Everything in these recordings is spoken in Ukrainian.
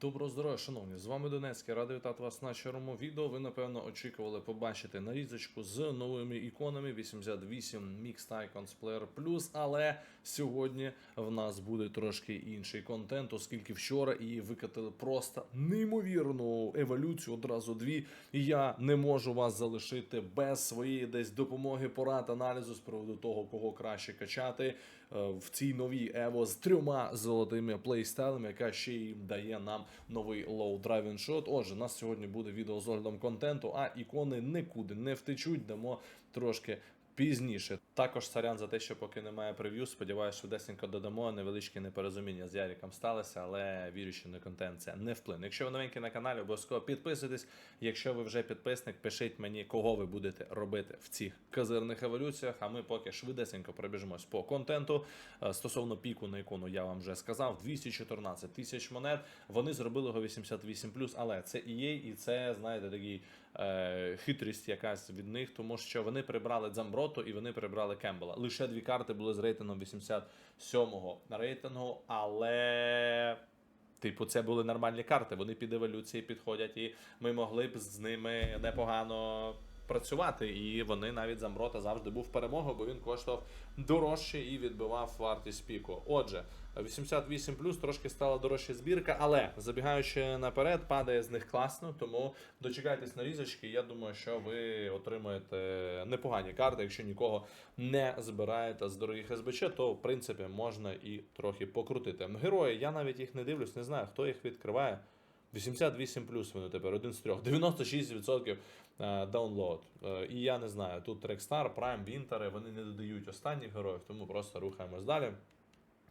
Доброго здоров'я, шановні! З вами Донецький. Радий вітати вас на червоному відео. Ви напевно очікували побачити нарізочку з новими іконами 88 Mixed Icons Player Plus, але сьогодні в нас буде трошки інший контент, оскільки вчора її викатили просто неймовірну еволюцію, одразу дві. І я не можу вас залишити без своєї десь допомоги, порад, аналізу з приводу того, кого краще качати в цій новій Evo з трьома золотими плейстайлами, яка ще й дає нам новий лоу driving shot. Отже, нас сьогодні буде відео з оглядом контенту, а ікони нікуди не втечуть. Дамо трошки. Пізніше також сорян за те, що поки немає прев'ю. Сподіваюся, швидесенько додамо. Невеличке непорозуміння з Яріком сталося, але вірю, що на контент це не вплине. Якщо ви новенький на каналі, обов'язково підписуйтесь. Якщо ви вже підписник, пишіть мені, кого ви будете робити в цих козирних еволюціях. А ми поки швидесенько пробіжимось по контенту. Е, Стосовно піку на ікону, я вам вже сказав: 214 тисяч монет. Вони зробили його 88+, але це EA, і це, знаєте, такий хитрість якась від них, тому що вони прибрали Дзамброту і вони прибрали Кембела. Лише дві карти були з рейтингом 87-го рейтингу, але. Типу, це були нормальні карти. Вони під еволюції підходять, і ми могли б з ними непогано працювати. І вони навіть Замброта завжди був перемогою, бо він коштував дорожче і відбивав вартість піку. Отже, 88 трошки стала дорожча збірка, але забігаючи наперед, падає з них класно. Тому дочекайтесь нарізочки. Я думаю, що ви отримаєте непогані карти. Якщо нікого не збираєте з дорогих СБЧ, то в принципі можна і трохи покрутити. Герої, я навіть їх не дивлюсь, не знаю, хто їх відкриває. 88 плюс вони тепер, один з трьох. 96% е, даунлоад. Е, І я не знаю, тут Трексtar, Prime, Вінтери, вони не додають останніх героїв, тому просто рухаємось далі.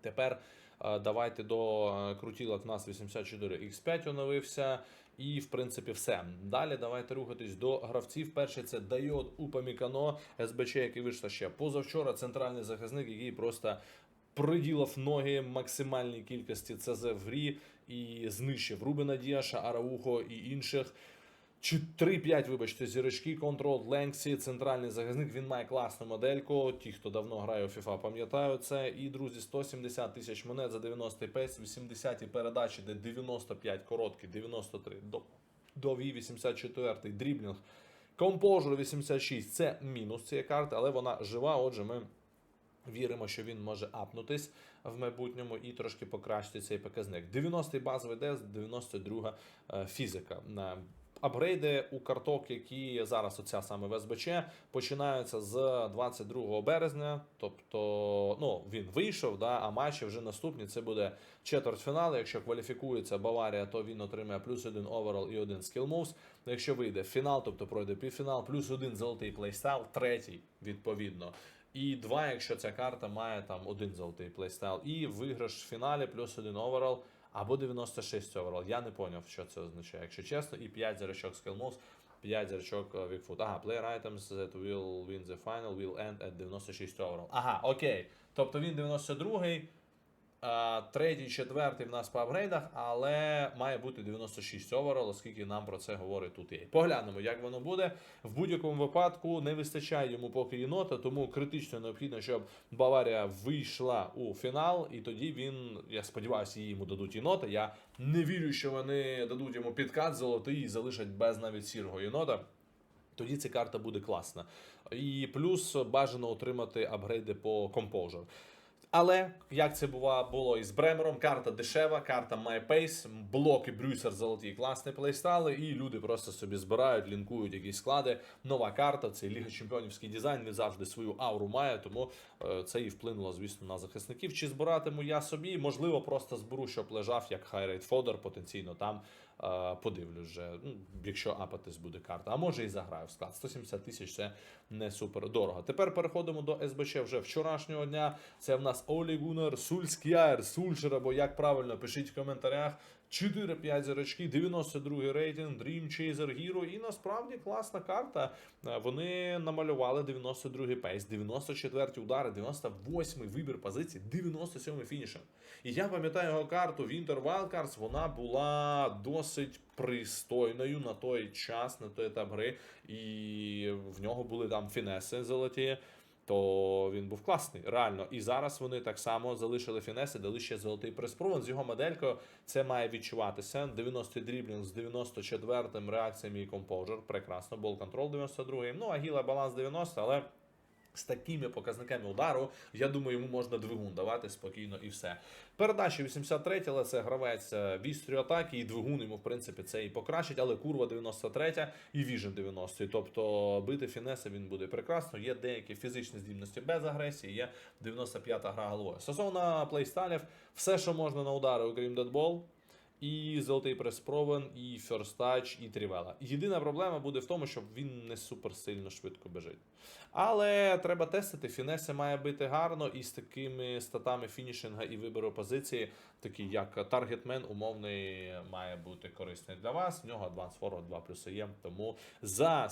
Тепер е, давайте до е, крутілок. У нас 84 X5 оновився. І, в принципі, все. Далі давайте рухатись до гравців. Перший це Дайот Упамікано, СБЧ, який вийшов ще позавчора. Центральний захисник, який просто приділив ноги максимальній кількості ЦЗ в грі і знищив Рубена Діаша, Араухо і інших. 3-5, вибачте, зірочки, контрол Ленксі, центральний захисник. Він має класну модельку. Ті, хто давно грає у FIFA, пам'ятають це. І друзі, 170 тисяч монет за 90 пейс, 80 передачі, де 95 короткі, 93 до, Ві, 84 дріблінг. Composure 86 це мінус цієї карти, але вона жива. Отже, ми Віримо, що він може апнутись в майбутньому і трошки покращити цей показник. 90-й базовий ДЕС, 92 е, фізика. Апгрейди у карток, які зараз оця саме в СБЧ, починаються з 22 березня. Тобто, ну він вийшов, да, а матчі вже наступні. Це буде четвертьфінал. Якщо кваліфікується Баварія, то він отримає плюс один оверол і один скіл мувс. Якщо вийде фінал, тобто пройде півфінал, плюс один золотий плейстайл, третій відповідно. І два, якщо ця карта має там один золотий плейстайл, і виграш в фіналі плюс один оверол або 96 оверол. Я не поняв, що це означає, якщо чесно, і 5 зірочок Skill Moves, 5 зірочок е, Foot. Ага, player items that will win the final will end at 96 overall. Ага, окей. Тобто він 92-й. Третій, четвертий в нас по апгрейдах, але має бути 96 оверол, оскільки нам про це говорить тут є. Поглянемо, як воно буде. В будь-якому випадку не вистачає йому поки єнота, тому критично необхідно, щоб Баварія вийшла у фінал, і тоді він, я сподіваюся, їй йому дадуть єнота. Я не вірю, що вони дадуть йому підкат золотий і залишать без навіть сірого єнота. Тоді ця карта буде класна. І плюс бажано отримати апгрейди по Composure. Але як це бува, було із Бремером, карта дешева, карта має пейс, блоки Брюсер золоті, класні плейстайли, і люди просто собі збирають, лінкують якісь склади. Нова карта, це Ліга Чемпіонівський дизайн, не завжди свою ауру має, тому е, це і вплинуло, звісно, на захисників. Чи збиратиму я собі? Можливо, просто зберу, щоб лежав як хайрейт фодер, потенційно там подивлюсь вже, ну, якщо апатись буде карта. А може і заграю в склад. 170 тисяч це не супер дорого. Тепер переходимо до СБЧ вже вчорашнього дня. Це в нас Олі Гунер, Сульскяєр, Сульшер, або як правильно, пишіть в коментарях. 4-5 зірочки, 92 рейтинг, Dream Chaser Hero. І насправді класна карта. Е, Вони намалювали 92 пейс, 94 удари, 98 вибір позицій, 97 фінішер. І я пам'ятаю його карту Winter Wildcards, вона була досить пристойною на той час, на той етап гри. І в нього були там фінеси золоті. То він був класний, реально. І зараз вони так само залишили фінеси, дали ще золотий приспрувен. З його моделькою це має відчуватися. 90 дріблінг з 94-м реакціями і композер. Прекрасно. Бол контрол 92-й. Ну, Агіла баланс 90, але. З такими показниками удару, я думаю, йому можна двигун давати спокійно і все. Передача 83, але це гравець е, вістрі атаки, і двигун йому, в принципі, це і покращить, але курва 93 і віжен 90. Тобто бити фінеси він буде прекрасно. Є деякі фізичні здібності без агресії, є 95-та гра головою. Стосовно плейстайлів, все, що можна на удари, окрім дедбол. І золотий прес-провен, і ферстач, і трівела. Єдина проблема буде в тому, що він не супер сильно швидко біжить. Але треба тестити. Фінеси має бити гарно і з такими статами фінішинга і вибору позиції, такі як таргетмен, умовний, має бути корисний для вас. В нього Advance Forward 2 плюси є. Тому за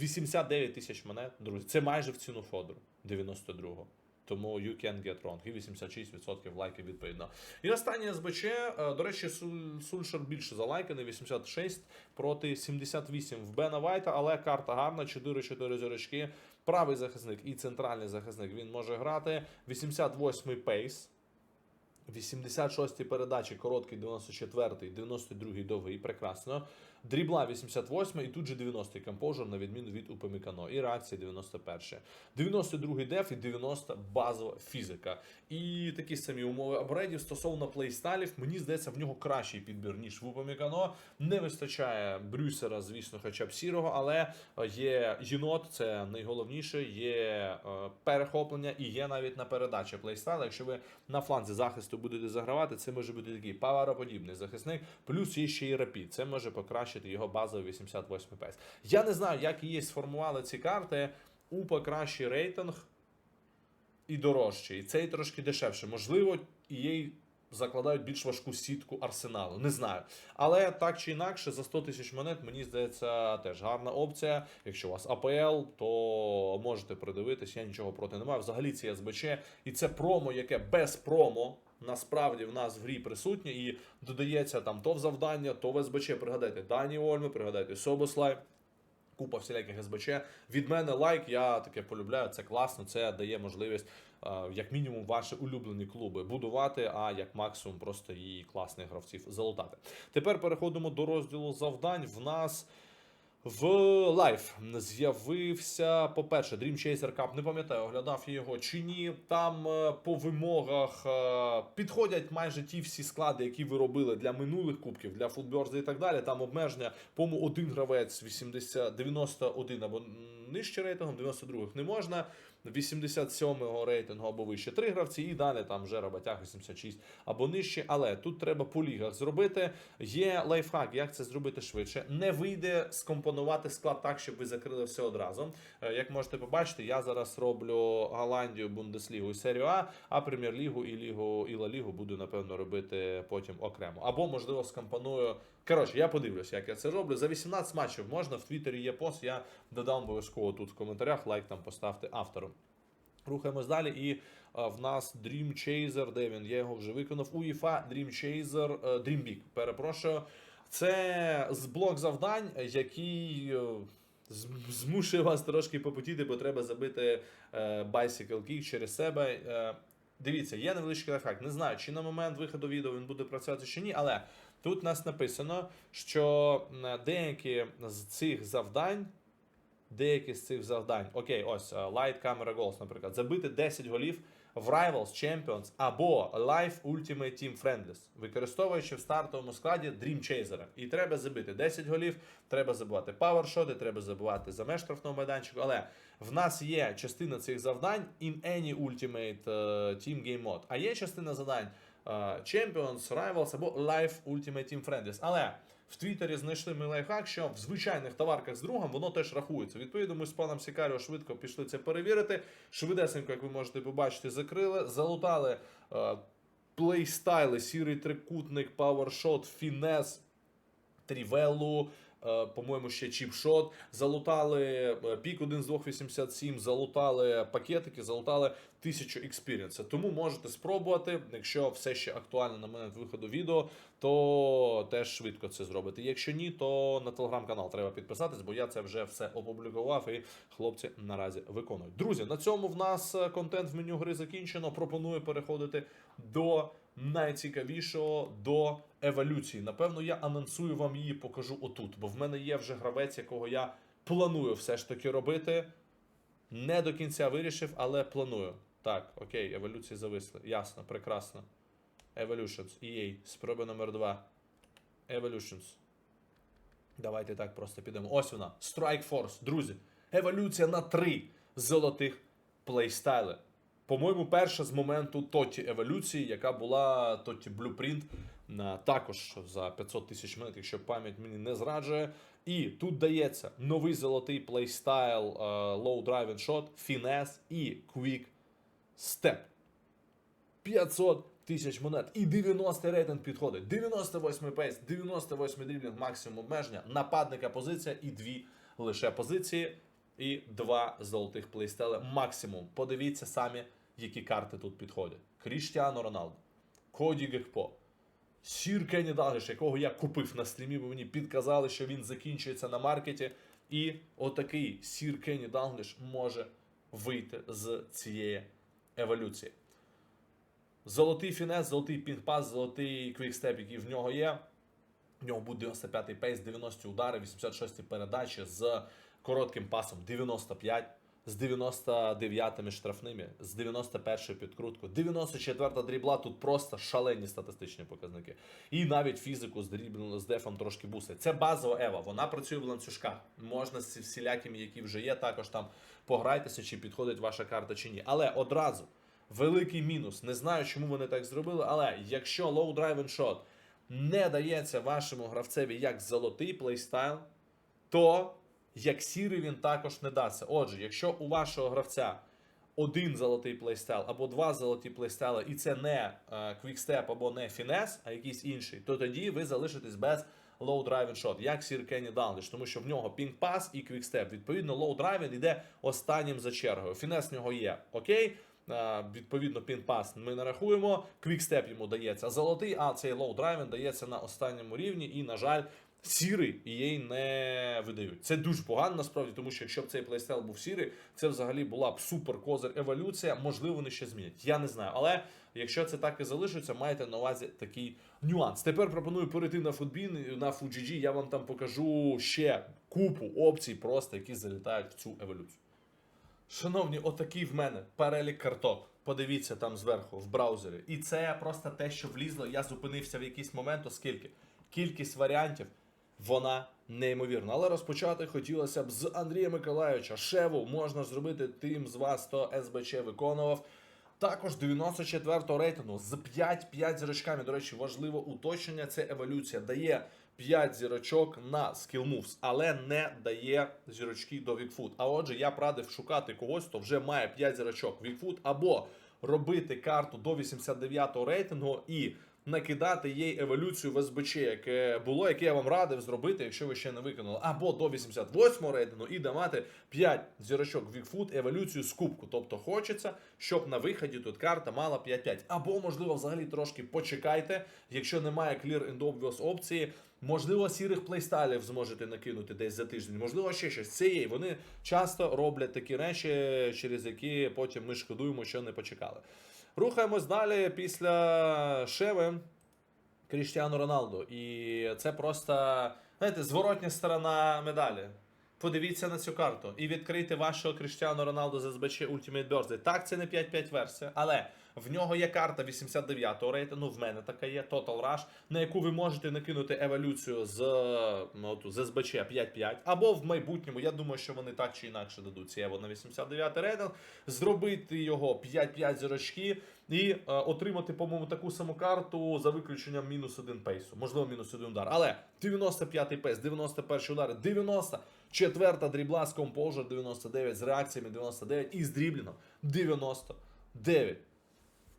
89 тисяч монет, друзі, це майже в ціну Фодру 92-го. Тому you can get wrong. І 86% лайків відповідно. І останнє СБЧ, е, до речі, Сульшер більше залайканий, 86 проти 78 в Бена Вайта, але карта гарна, 4-4 зірочки. Правий захисник і центральний захисник він може грати. 88-й пейс. 86-й передачі, короткий 94-й, 92-й довгий, прекрасно. Дрібла 88 і тут же 90-й компожер, на відміну від Упамікано. І реакція 91. 92-й деф і 90 базова фізика. І такі самі умови апгрейдів стосовно плейстайлів. Мені здається, в нього кращий підбір, ніж в Упамікано. Не вистачає Брюсера, звісно, хоча б сірого, але є єнот, це найголовніше, є е, перехоплення і є навіть на передачі плейстайл. Якщо ви на фланзі захисту будете загравати, це може бути такий павероподібний захисник, плюс є ще й рапід. Це може покращити його базовий 88 пес. Я не знаю, як її сформували ці карти. УПА кращий рейтинг і дорожчий. І цей трошки дешевше. Можливо, їй закладають більш важку сітку арсеналу. Не знаю. Але так чи інакше, за 100 тисяч монет, мені здається, теж гарна опція. Якщо у вас АПЛ, то можете придивитись, я нічого проти не маю. Взагалі ці СБЧ. І це промо, яке без промо. Насправді в нас в грі присутнє і додається там то в завдання, то в СБЧ. Пригадайте Дані Ольми, пригадайте Собослай. Купа всіляких СБЧ. Від мене лайк, я таке полюбляю. Це класно. Це дає можливість, е, як мінімум, ваші улюблені клуби будувати, а як максимум просто її класних гравців залутати. Тепер переходимо до розділу завдань. В нас. В лайф з'явився, по-перше, Dream Chaser Cup, не пам'ятаю, оглядав я його чи ні. Там е, по вимогах е, підходять майже ті всі склади, які ви робили для минулих кубків, для футберзи і так далі. Там обмеження, по-моєму, один гравець 80, 91 або нижче рейтингом, 92-х не можна. 87-го рейтингу або вище три гравці, і далі там вже роботяг 86 або нижче. Але тут треба по лігах зробити. Є лайфхак, як це зробити швидше. Не вийде скомпонувати склад так, щоб ви закрили все одразу. Е, Як можете побачити, я зараз роблю Голландію, Бундеслігу і серію А, а прем'єр-лігу і лігу і Ла Лігу буду напевно робити потім окремо. Або можливо скомпоную. Коротше, я подивлюсь, як я це роблю. За 18 матчів можна в Твіттері є пост. Я додам обов'язково тут в коментарях. Лайк там поставте автору. Рухаємось далі, і а, в нас Dream Chaser, де він? Я його вже виконав. UEFA Dream Chaser, е, Dream Big, перепрошую. Це з блок завдань, який е, змушує вас трошки попотіти, бо треба забити е, Bicycle Kick через себе. Е, Дивіться, є невеличкий лайфхак. Не знаю, чи на момент виходу відео він буде працювати чи ні, але тут нас написано, що деякі з цих завдань деякі з цих завдань. Окей, ось е, Light Camera Goals, наприклад, забити 10 голів в Rivals Champions або Live Ultimate Team Friendlies, використовуючи в стартовому складі Dream Chaser. І треба забити 10 голів, треба забувати павершоти, треба забувати за меж штрафного майданчику. Але в нас є частина цих завдань in any Ultimate е, Team Game Mode, а є частина завдань е, Champions, Rivals або Live Ultimate Team Friendlies. Але в Твіттері знайшли ми лайфхак, що в звичайних товарках з другом воно теж рахується. Відповідно, ми з паном Сікаріо швидко пішли це перевірити. Швидесенько, як ви можете побачити, закрили, залутали е, плейстайли, сірий трикутник, павершот, фінес, трівелу. Е, по-моєму, ще чіпшот, залутали е, пік 1 з 287, залутали пакетики, залутали 1000 експіріенса. Тому можете спробувати, якщо все ще актуально на момент виходу відео, то теж швидко це зробити. Якщо ні, то на телеграм-канал треба підписатись, бо я це вже все опублікував і хлопці наразі виконують. Друзі, на цьому в нас е, контент в меню гри закінчено. Пропоную переходити до найцікавішого до еволюції. Напевно, я анонсую вам її, покажу отут, бо в мене є вже гравець, якого я планую все ж таки робити. Не до кінця вирішив, але планую. Так, окей, еволюції зависли. Ясно, прекрасно. Evolutions. EA. Спроба номер 2. Evolutions. Давайте так просто підемо. Ось вона. Strike Force. Друзі. Еволюція на три золотих плейстайли. По-моєму, перша з моменту Тоті еволюції, яка була Тоті Blueprint, також за 500 тисяч монет, якщо пам'ять мені не зраджує. І тут дається новий золотий плейстайл е, Low Drive and Finesse і Quick Step. 500 тисяч монет і 90 рейтинг підходить. 98 пейс, 98 дріблінг, максимум обмеження, нападника позиція і дві лише позиції. І два золотих плейстели максимум. Подивіться самі, які карти тут підходять. Кріштіано Роналдо, Коді Гекпо, Сір Кенні Далгіш, якого я купив на стрімі, бо мені підказали, що він закінчується на маркеті. І отакий Сір Кенні Далгліш може вийти з цієї еволюції. Золотий фінес, золотий пінг-пас, золотий квікстеп, який в нього є. В нього буде 95-й пейс, 90 удари, 86 передачі з коротким пасом 95, з 99 штрафними, з 91 підкруткою, 94 дрібла. Тут просто шалені статистичні показники. І навіть фізику з дрібл з дефом трошки бусить. Це базова Ева. Вона працює в ланцюжках. Можна з всілякими, які вже є, також там пограйтеся, чи підходить ваша карта чи ні. Але одразу. Великий мінус. Не знаю, чому вони так зробили, але якщо low drive and shot не дається вашому гравцеві як золотий плейстайл, то як сірий він також не дасться. Отже, якщо у вашого гравця один золотий плейстайл або два золоті плейстайли, і це не квікстеп або не фінес, а якийсь інший, то тоді ви залишитесь без and shot, як сір Кенні Данліш, тому що в нього пінг-пас і квікстеп. Відповідно, drive йде останнім за чергою. Фінес в нього є окей. Е, Відповідно, пін-пас ми не рахуємо. Квікстеп йому дається золотий, а цей лоу драйвен дається на останньому рівні. І, на жаль, сірий і їй не видають. Це дуже погано насправді, тому що якщо б цей плейстайл був сірий, це взагалі була б супер козир еволюція. Можливо, вони ще змінять. Я не знаю. Але якщо це так і залишиться, майте на увазі такий нюанс. Тепер пропоную перейти на футбін на FUGG. Я вам там покажу ще купу опцій, просто які залітають в цю еволюцію. Шановні, отакий в мене перелік карток. Подивіться там зверху в браузері. І це просто те, що влізло. Я зупинився в якийсь момент, оскільки кількість варіантів вона неймовірна. Але розпочати хотілося б з Андрія Миколаївича. Шеву можна зробити тим з вас, хто СБЧ виконував. Також 94-го рейтингу з 5-5 зірочками. До речі, важливе уточнення. Це еволюція дає 5 зірочок на Skill Moves, але не дає зірочки до Вікфут. А отже, я б радив шукати когось, хто вже має 5 зірочок Вікфут, або робити карту до 89-го рейтингу і накидати їй еволюцію в СБЧ, яке було, яке я вам радив зробити, якщо ви ще не виконали, або до 88-го рейтингу і давати 5 зірочок Вікфут еволюцію з кубку. Тобто хочеться, щоб на виході тут карта мала 5-5. Або, можливо, взагалі трошки почекайте, якщо немає Clear and Obvious опції. Можливо, сірих плейстайлів зможете накинути десь за тиждень, можливо, ще щось. Це є. Вони часто роблять такі речі, через які потім ми шкодуємо, що не почекали. Рухаємось далі після Шеви Кріштіану Роналду. І це просто, знаєте, зворотня сторона медалі. Подивіться на цю карту і відкрийте вашого Кріштіану Роналду з СБЧ Ultimate Birthday. Так, це не 5-5 версія, але в нього є карта 89-го рейтингу, в мене така є Total Rush, на яку ви можете накинути еволюцію з, ну, з СБЧ 5-5. Або в майбутньому, я думаю, що вони так чи інакше дадуть ці Ево на 89-й рейтинг, зробити його 5-5 зірочки і е, отримати, по-моєму, таку саму карту за виключенням мінус один пейсу. Можливо, мінус один удар. Але 95-й пейс, 91 удари, 90, четверта дрібла з компожер 99, з реакціями 99 і з дрібліном 99.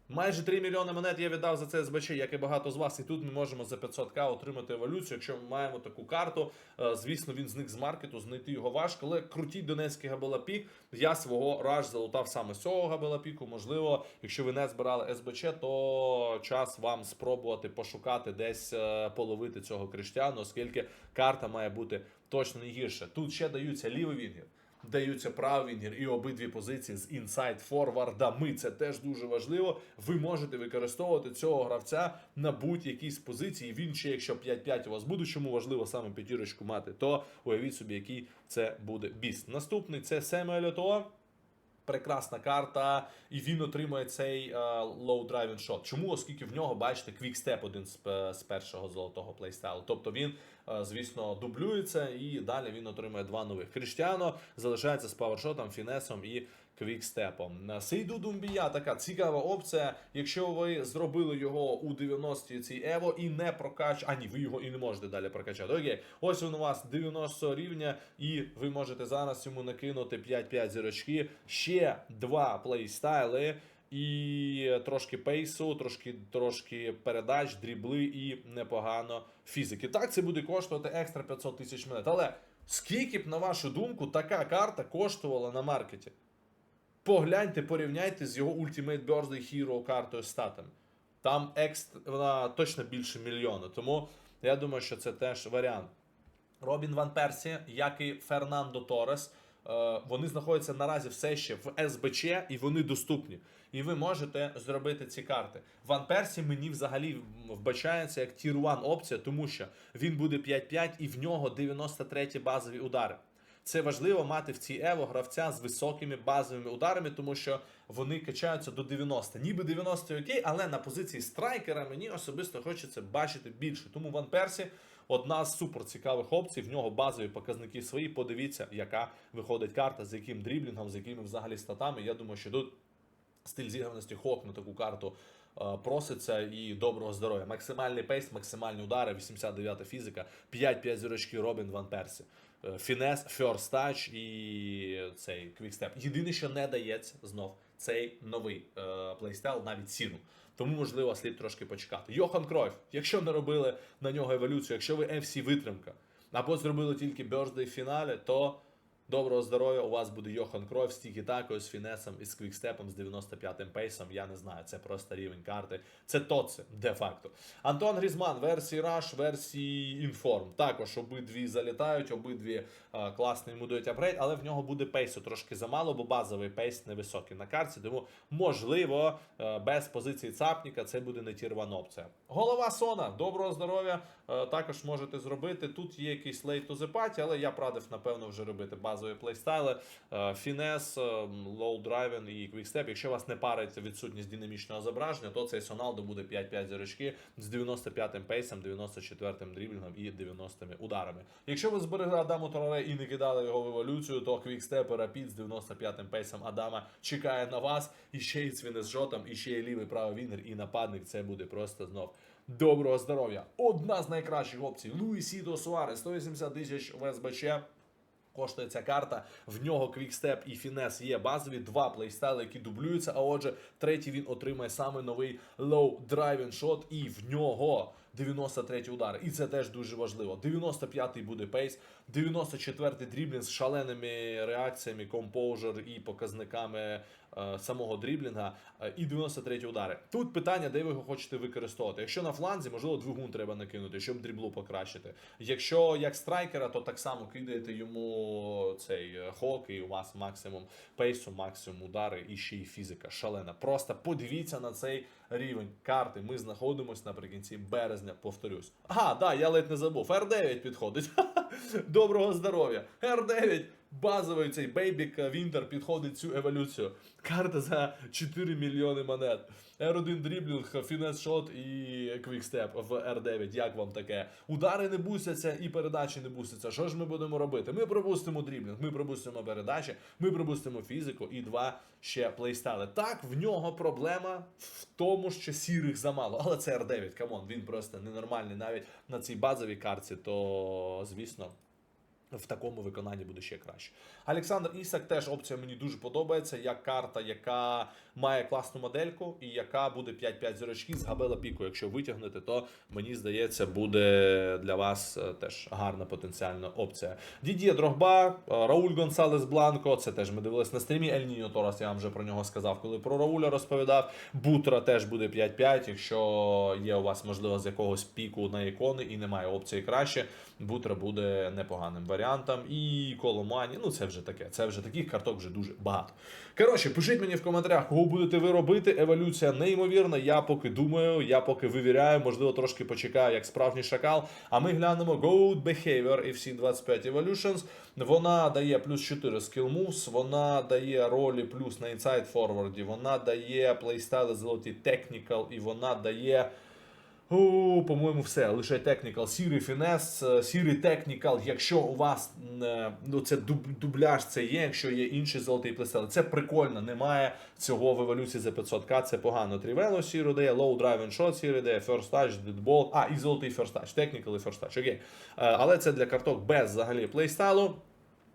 Майже 3 мільйони монет я віддав за це СБЧ, як і багато з вас. І тут ми можемо за 500к отримати еволюцію. Якщо ми маємо таку карту, Е, звісно, він зник з маркету, знайти його важко. Але крутіть донецький габелапік. Я свого раж залутав саме з цього габелапіку. Можливо, якщо ви не збирали СБЧ, то час вам спробувати пошукати десь е, половити цього Криштіану, оскільки карта має бути точно не гірше. Тут ще даються лівий вінгер. Даються правий і обидві позиції з інсайд форвардами. Це теж дуже важливо. Ви можете використовувати цього гравця на будь-якій з позицій. Він ще, якщо 5-5 у вас буде, чому важливо саме п'ятірочку мати, то уявіть собі, який це буде біс. Наступний це Семе Отоо. Прекрасна карта, і він отримує цей е, low driving shot. Чому? Оскільки в нього, бачите, квікстеп один з, з першого золотого плейстайлу. Тобто він, е, звісно, дублюється, і далі він отримує два нових. Кріштіано залишається з павершотом, фінесом і квікстепом. Сейду Думбія така цікава опція. Якщо ви зробили його у 90-ті цій Ево і не прокач... А ні, ви його і не можете далі прокачати. Окей, ось він у вас 90 рівня, і ви можете зараз йому накинути 5-5 зірочки, ще два плейстайли. І трошки пейсу, трошки трошки передач, дрібли і непогано фізики. Так, це буде коштувати екстра 500 тисяч монет. Але скільки б, на вашу думку, така карта коштувала на маркеті? Погляньте, порівняйте з його Ultimate Birthday Hero картою статами. Там екстра вона точно більше мільйона. Тому я думаю, що це теж варіант. Робін Ван Персі, як і Фернандо Торес, е, вони знаходяться наразі все ще в СБЧ і вони доступні. І ви можете зробити ці карти. Ван Персі мені взагалі вбачається як тір 1 опція, тому що він буде 5-5 і в нього 93 базові удари. Це важливо мати в цій Ево гравця з високими базовими ударами, тому що вони качаються до 90. Ніби 90 окей, але на позиції страйкера мені особисто хочеться бачити більше. Тому Ван Персі одна з супер цікавих опцій. В нього базові показники свої. Подивіться, яка виходить карта, з яким дріблінгом, з якими взагалі статами. Я думаю, що тут стиль зіграності Хок на таку карту е, проситься і доброго здоров'я. Максимальний пейс, максимальні удари, 89 фізика, 5-5 зірочки Робін Ван Персі. Фінес, First Touch і цей квікстеп. Єдине, що не дається знов, цей новий е, плейстайл, навіть ціну. Тому, можливо, слід трошки почекати. Йохан Кройф, якщо не робили на нього еволюцію, якщо ви FC витримка, або зробили тільки Birthday в фіналі, то Доброго здоров'я, у вас буде Йохан Кройф з тікі-такою, з фінесом і з квікстепом з 95-м пейсом. Я не знаю, це просто рівень карти. Це тоце, де-факто. Антон Грізман, версії Rush, версії Inform. Також обидві залітають, обидві е, класно йому апгрейд, але в нього буде пейсу трошки замало, бо базовий пейс невисокий на карті. Тому, можливо, е, без позиції цапніка це буде не тірвана опція. Голова Сона, доброго здоров'я. Е, також можете зробити. Тут є якийсь to the party, але я б радив, напевно, вже робити базові плейстайли. Фінес, лоу драйвен і квікстеп. Якщо вас не парить відсутність динамічного зображення, то цей Соналдо буде 5-5 зірочки з 95-м пейсом, 94-м дріблінгом і 90-ми ударами. Якщо ви зберегли Адаму Тороре і не кидали його в еволюцію, то квікстеп і рапід з 95-м пейсом Адама чекає на вас. І ще цвіне з жотом, і ще й лівий правий вінгер, і нападник. Це буде просто знов. Доброго здоров'я! Одна з найкращих опцій. Луїсідо Суарес, 180 тисяч в СБЧ. Коштує ця карта, в нього квікстеп і фінес є базові, два плейстайли, які дублюються. А отже, третій він отримає саме новий low driving шот, і в нього 93 удар. І це теж дуже важливо. 95-й буде пейс, 94-й дріблін з шаленими реакціями, компоужер і показниками самого дріблінга, е, і 93 удари. Тут питання, де ви його хочете використовувати. Якщо на фланзі, можливо, двигун треба накинути, щоб дріблу покращити. Якщо як страйкера, то так само кидаєте йому цей е, хок, і у вас максимум пейсу, максимум удари і ще й фізика шалена. Просто подивіться на цей рівень карти. Ми знаходимося наприкінці березня, повторюсь. Ага, да, я ледь не забув. R9 підходить. Доброго здоров'я. R9. Базовий цей Бейбік Вінтер підходить цю еволюцію. Карта за 4 мільйони монет. R1 дріблінг, фінес шот і квікстеп в R9. Як вам таке? Удари не бусяться і передачі не бусяться. Що ж ми будемо робити? Ми пропустимо дріблінг, ми пропустимо передачі, ми пропустимо фізику і два ще плейстайли. Так, в нього проблема в тому, що сірих замало. Але це R9, камон, він просто ненормальний навіть на цій базовій карті, то звісно. В такому виконанні буде ще краще. Олександр Ісак теж опція мені дуже подобається. Як карта, яка має класну модельку і яка буде 5-5 зірочки з габела піку. Якщо витягнете, то мені здається, буде для вас е, теж гарна потенціальна опція. Дід'є Дрогба, е, Рауль Гонсалес Бланко. Це теж ми дивились на стрімі. Ель Ніньо Торас, я вам вже про нього сказав, коли про Рауля розповідав. Бутра теж буде 5-5. Якщо є у вас можливо з якогось піку на ікони і немає опції краще, Бутра буде непоганим варіантом. І Коломані, ну це вже таке. Це вже таких карток вже дуже багато. Коротше, пишіть мені в коментарях, будете ви робити. Еволюція неймовірна. Я поки думаю, я поки вивіряю, можливо, трошки почекаю, як справжній шакал. А ми глянемо Goat Behavior FC25 Evolutions. Вона дає плюс 4 skill moves, вона дає ролі плюс на інсайд форварді, вона дає плейстайли золоті technical, і вона дає. По-моєму, все. Лише технікал, сірий фінес, сірий технікал. Якщо у вас е, ну, це дуб- дубляж, це є, якщо є інший золотий плестел. Це прикольно. Немає цього в еволюції за 500к. Це погано. Трівело сірий дає, drive and shot сірий дає, first touch, deadball. А, і золотий first touch, технікал і first touch. Окей. Е, Але це для карток без взагалі плейстайлу.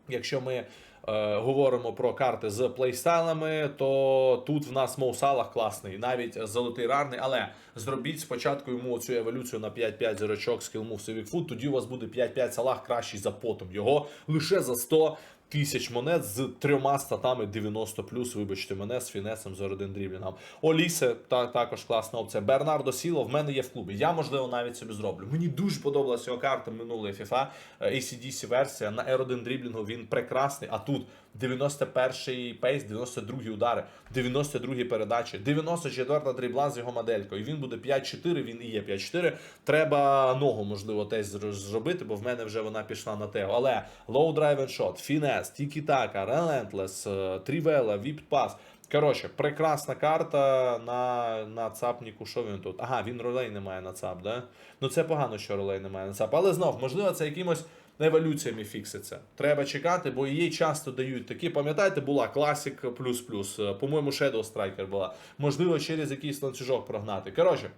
Якщо ми говоримо про карти з плейстайлами, то тут в нас Моусалах класний, навіть золотий рарний, але зробіть спочатку йому цю еволюцію на 5-5 зірочок Civic Food, тоді у вас буде 5-5 салах кращий за потом. Його лише за 100 тисяч монет з трьома статами 90 вибачте мене, з фінесом з один дріблінгом. Олісе та, також класна опція. Бернардо Сіло в мене є в клубі. Я, можливо, навіть собі зроблю. Мені дуже подобалася його карта минулої FIFA. е, ACDC версія. На R1 дріблінгу він прекрасний, а тут 91-й пейс, 92-й удари, 92-й передачі, 94-та дрібла з його моделькою. Він буде 5-4, він і є 5-4. Треба ногу, можливо, теж зр- зробити, бо в мене вже вона пішла на tego. Але low drive and shot, фінес, тікі-така, relentless, е, трівела, віпт пас. Коротше, прекрасна карта на, на цапніку. Що він тут? Ага, він ролей не має на цап, да? Ну це погано, що ролей немає на цап. Але знов, можливо, це якимось еволюціями фікситься. Треба чекати, бо її часто дають такі. Пам'ятаєте, була Classic плюс-плюс. е, По-моєму, Shadow Striker була. Можливо, через якийсь ланцюжок прогнати. Коротше.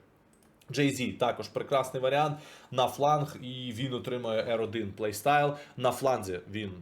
Jay-Z також прекрасний варіант на фланг, і він отримує R1 плейстайл. На фланзі він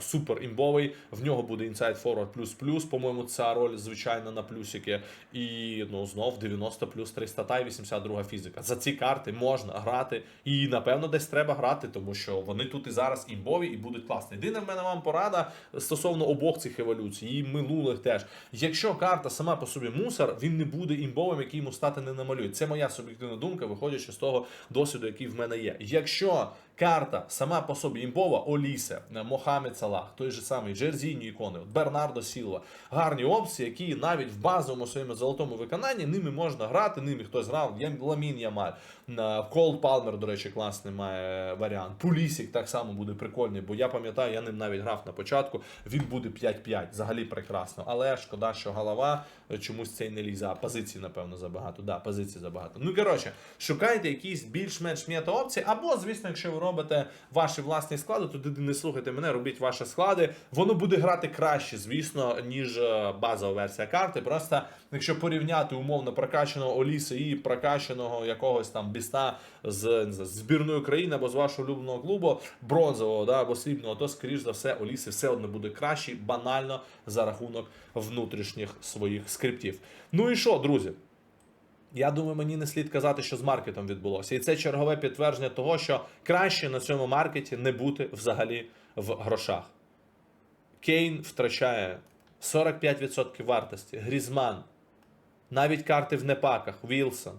супер імбовий. В нього буде Inside Forward плюс плюс. По-моєму, ця роль звичайно на плюсики. І ну знов 90 плюс 300 та й 82 фізика. За ці карти можна грати. І напевно десь треба грати, тому що вони тут і зараз імбові і будуть класні. Єдина в мене вам порада стосовно обох цих еволюцій, і минулих теж. Якщо карта сама по собі мусор, він не буде імбовим, який йому стати не намалює. Це моя суб'єктивна думка, виходячи з того досвіду, який в мене є. Якщо карта сама по собі імбова, Олісе, Мохамед Салах, той же самий Джерзіньо ікони, от Бернардо Сілва, гарні опції, які навіть в базовому своєму золотому виконанні ними можна грати. Ними хтось грав. Ламін Ямаль, Кол Палмер, до речі, класний має варіант. Пулісік так само буде прикольний, бо я пам'ятаю, я ним навіть грав на початку. Він буде 5-5, взагалі прекрасно. Але шкода, що голова е, чомусь цей не лізе. А позицій, напевно, забагато. Да, позицій забагато. Ну коротше, шукайте якісь більш-менш м'ята опції, або, звісно, якщо ви робите ваші власні склади, то не слухайте мене, робіть ваші склади. Воно буде грати краще, звісно, ніж е, базова версія карти. Просто якщо порівняти умовно прокачаного Оліса і прокачаного якогось там біста з з збірної країни або з вашого улюбленого клубу, бронзового да, або срібного, то скоріш за все Оліси все одно буде кращий, банально за рахунок внутрішніх своїх скриптів. Ну і що, друзі? Я думаю, мені не слід казати, що з маркетом відбулося. І це чергове підтвердження того, що краще на цьому маркеті не бути взагалі в грошах. Кейн втрачає 45% вартості. Грізман. Навіть карти в непаках. Вілсон.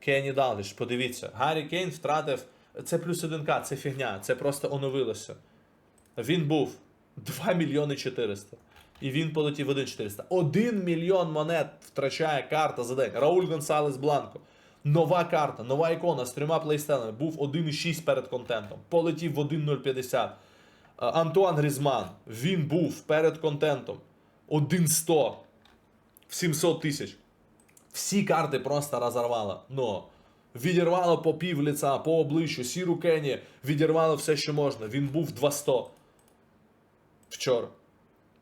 Кенні Далгіш. Подивіться. Гаррі Кейн втратив. Це плюс 1К, це фігня. Це просто оновилося. Він був 2 мільйони 400. І він полетів 1,400. 1 мільйон монет втрачає карта за день. Рауль Гонсалес Бланко. Нова карта, нова ікона з трьома плейстелами. Був 1,6 перед контентом. Полетів в 1,050. Е, Антуан Грізман. Він був перед контентом. 1,100 в 700 тисяч. Всі карти просто розорвало. Но відірвало по пів лиця, по обличчю, сіру Кені, відірвало все, що можна. Він був 200 вчора.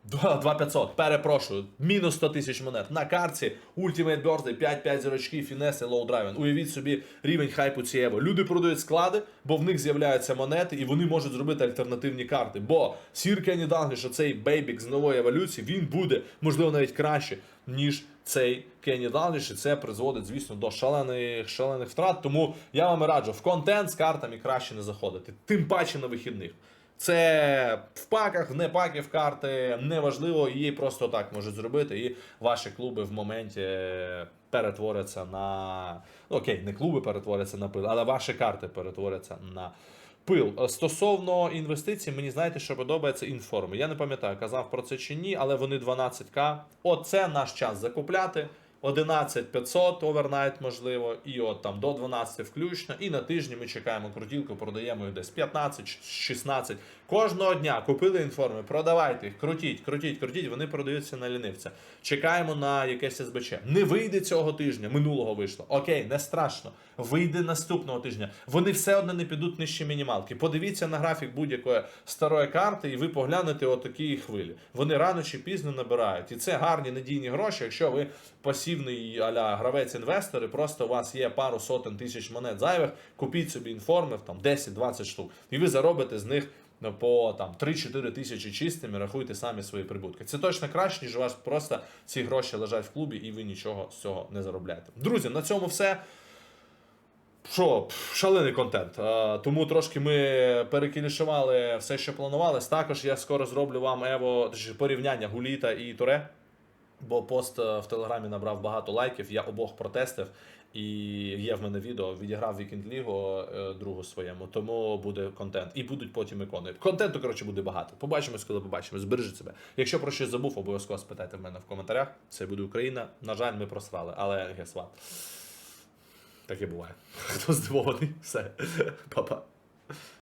Два- 2500, перепрошую, мінус 100 тисяч монет. На картці Ultimate Birthday 5-5 зірочки, фінеси, лоу драйвен. Уявіть собі рівень хайпу цієї. Люди продають склади, бо в них з'являються монети, і вони можуть зробити альтернативні карти. Бо Сір Кенні Дангліш, оцей бейбік з нової еволюції, він буде, можливо, навіть краще, ніж цей Кенні Дангліш, і це призводить, звісно, до шалених, шалених втрат. Тому я вам раджу в контент з картами краще не заходити, тим паче на вихідних. Це в паках, в не паків карти, неважливо, її просто так можуть зробити, і ваші клуби в моменті перетворяться на. ну, Окей, не клуби перетворяться на пил, але ваші карти перетворяться на пил. Е, Стосовно інвестицій, мені знаєте, що подобається інформи. Я не пам'ятаю, казав про це чи ні, але вони 12к. Оце наш час закупляти. 11 500 овернайт, можливо, і от там до 12 включно. І на тижні ми чекаємо крутілку, продаємо її десь 15, 16. Кожного дня купили інформи, продавайте їх, крутіть, крутіть, крутіть. Вони продаються на лінивця. Чекаємо на якесь СБЧ. Не вийде цього тижня, минулого вийшло. Окей, не страшно. Вийде наступного тижня. Вони все одно не підуть нижче мінімалки. Подивіться на графік будь-якої старої карти, і ви поглянете отакі хвилі. Вони рано чи пізно набирають. І це гарні надійні гроші, якщо ви пасивний аля гравець-інвестор, і просто у вас є пару сотень тисяч монет зайвих, купіть собі інформів там 10-20 штук, і ви заробите з них. По там 3-4 тисячі чистими рахуйте самі свої прибутки. Це точно краще, ніж у вас просто ці гроші лежать в клубі і ви нічого з цього не заробляєте. Друзі, на цьому все. Що, шалений контент. Е, Тому трошки ми перекілішували все, що планувалось. Також я скоро зроблю вам Ево порівняння Гуліта і Туре. Бо пост е, в Телеграмі набрав багато лайків, я обох протестив. І є в мене відео, відіграв Вікінд Лігу е, другу своєму, тому буде контент. І будуть потім ікони. Контенту, коротше, буде багато. Побачимось, коли побачимо. Збережіть себе. Якщо про щось забув, обов'язково спитайте в мене в коментарях. Це буде Україна. На жаль, ми просрали, але гесла. Таке буває. Хто здивований? Все. Па-па.